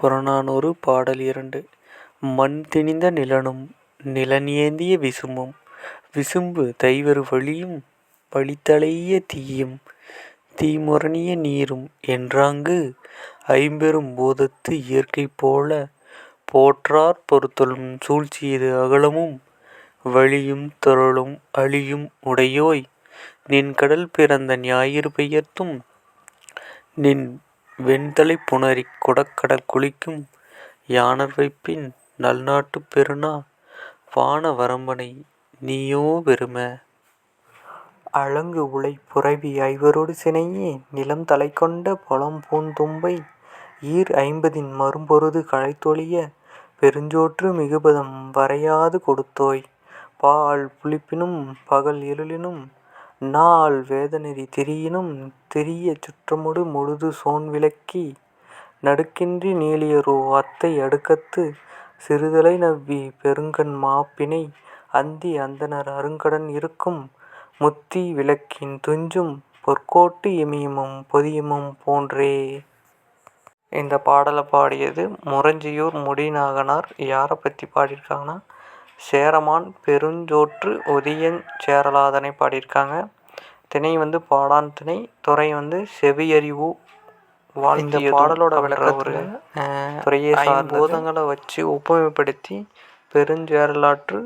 புறநானூறு பாடல் இரண்டு. மண் திணிந்த நிலனும் நிலனேந்திய விசும்பும் விசும்பு தைவரு வழியும் வழித்தலைய தீயும் தீமுரணிய நீரும் என்றாங்கு ஐம்பெரும் பூதத்து இயற்கை போல போற்றார் பொறுத்தலும் சூழ்ச்சியது அகலமும் வழியும் தொருளும் அழியும் உடையோய்! நின் கடல் பிறந்த ஞாயிறு பெயர்த்தும் நின் வெண்தலைப் புணரிக் குடகடல் குளிக்கும் யாணர் வைப்பின் நல் நாட்டுப் பெருநா வான வரம்பனை நீயோ பெரும! அழங்கு உலை புரவி ஐவரொடு சினையே நிலம் தலைகொண்ட பொலம்பூந் தும்பை ஈர் ஐம்பதின் மறும்பொருது களைத்தொழிய பெருஞ்சோற்று மிகுபதம் வரையாது கொடுத்தோய்! பால் புளிப்பினும் பகல் நாள் வேதநெறி திரியினும் திரியச் சுற்றமொடு முழுதுசோன் விளக்கி நடுக்கின்றி நீளியரோ அத்தை அடுக்கத்து சிறுதலை நவ்வி பெருங்கண் மாப்பிணை அந்தி அந்தணர் அருங்கடன் இருக்கும் முத்தி விளக்கின் துஞ்சும் பொற்கோட்டு இமயமும் பொதியமும் போன்றே. இந்தப் பாடலை பாடியது முரஞ்சியூர் முடிநாகனார். யாரைப் பற்றி பாடியிருக்காங்கன்னா சேரமான் பெருஞ்சோற்று உதயஞ் சேரலாதனைப் பாடியிருக்காங்க. திணை வந்து பாடாண் திணை. துறை வந்து செவியறிவு இந்தப் பாடலோட விளக்கத்துல ஒரு துறையை. ஐம்பூதங்களை வச்சு ஒப்புமைப்படுத்தி பெருஞ்சேரலாற்று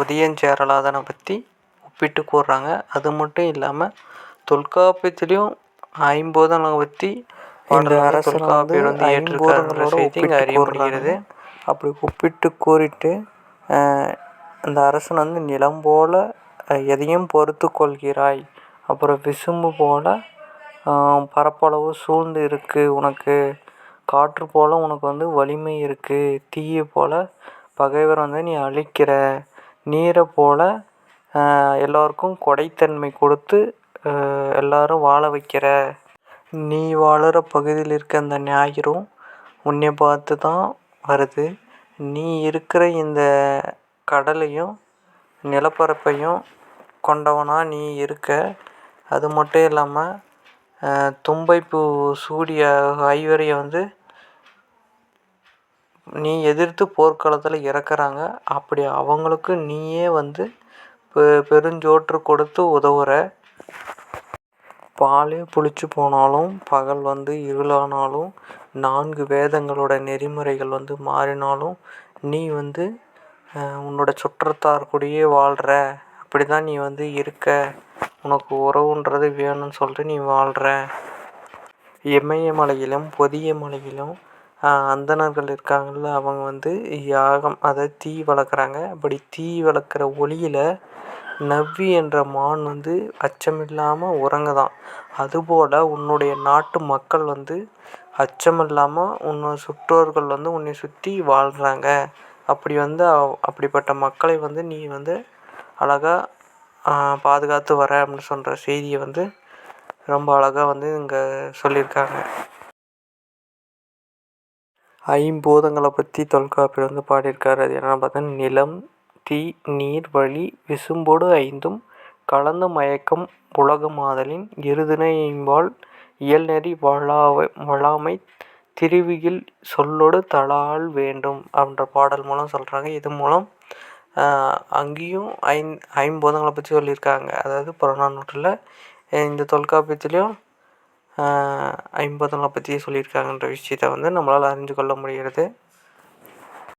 உதயஞ்சேரலாதனைப் பத்தி ஒப்பிட்டுக் கூறுறாங்க. அது மட்டும் இல்லாம தொல்காப்பியத்திலயும் ஐம்பூதங்களை பத்தி இந்த அரசனை வந்து ஐம்பூதங்களோட செய்தி ஒப்பிட்டு அறிய. முடிகிறது. அப்படி கூப்பிட்டு கூறிட்டு அந்த அரசன் வந்து நிலம் போல் எதையும் பொறுத்து கொள்கிறாய். அப்புறம் விசும்பு போல் பரப்பளவு சூழ்ந்து இருக்குது உனக்கு. காற்று போல உனக்கு வந்து வலிமை இருக்குது தீயை போல் பகைவரை வந்து நீ அழிக்கிற. நீரை போல் எல்லோருக்கும் கொடைத்தன்மை கொடுத்து எல்லாரும் வாழ வைக்கிற. நீ வாழுற பகுதியில் இருக்க அந்த ஞாயிறும் உன்னை பார்த்து தான் வருது. நீ இருக்கிற இந்த கடலையும் நிலப்பரப்பையும் கொண்டவனாக நீ இருக்க. அது மட்டும் இல்லாமல் தும்பைப்பூ சூடிய ஐவரையை வந்து நீ எதிர்த்து போர்க்களத்தில் இறக்குறாங்க. அப்படி அவங்களுக்கு நீயே வந்து பெ பெருஞ்சோற்று கொடுத்து உதவுற. பாலே புளிச்சு போனாலும் பகல் வந்து இருளானாலும் நான்கு வேதங்களோட நெறிமுறைகள் வந்து மாறினாலும் நீ வந்து உன்னோட சுற்றத்தார் கூடயே வாழ்ற. அப்படிதான் நீ வந்து இருக்க. உனக்கு உறவுன்றது வேணும்னு சொல்லிட்டு நீ வாழ்ற. இமயமலையிலும் பொதிய மலையிலும் அந்தணர்கள் இருக்காங்கல்ல அவங்க வந்து யாகம் அதாவது தீ வளர்க்குறாங்க. அப்படி தீ வளர்க்குற ஒளியில் நவ்வி என்ற மான் வந்து அச்சமில்லாமல் உறங்குதாம். அதுபோல் உன்னுடைய நாட்டு மக்கள் வந்து அச்சமில்லாமல் உன்னோட சுற்றோர்கள் வந்து உன்னை சுற்றி வாழ்கிறாங்க அப்படி வந்து அப்படிப்பட்ட மக்களை வந்து நீ வந்து அழகா பாதுகாத்து வர அப்படின்னு சொல்கிற செய்தியை வந்து ரொம்ப அழகா வந்து இங்கே சொல்லியிருக்காங்க. ஐம்பூதங்களை பற்றி தொல்காப்பியர் வந்து பாடியிருக்காரு. அது என்னன்னு பார்த்தா நிலம் தீ நீர் வழி விசும்பொடு ஐந்தும் கலந்து மயக்கம் உலகமாதலின் இருதிணை ஐம்பால் இயல்நெறி வழாமைத் திருவியில் சொல்லொடு தழாஅல் வேண்டும் அப்படின்ற பாடல் மூலம் சொல்கிறாங்க இது மூலம் அங்கேயும் ஐந் ஐம்போதங்களை பற்றி சொல்லியிருக்காங்க. அதாவது புறநானூற்றில் இந்த தொல்காப்பியத்துலேயும் ஐம்பூதங்களைப் பற்றி சொல்லியிருக்காங்கன்ற விஷயத்தை வந்து நம்மளால் அறிந்து கொள்ள முடிகிறது.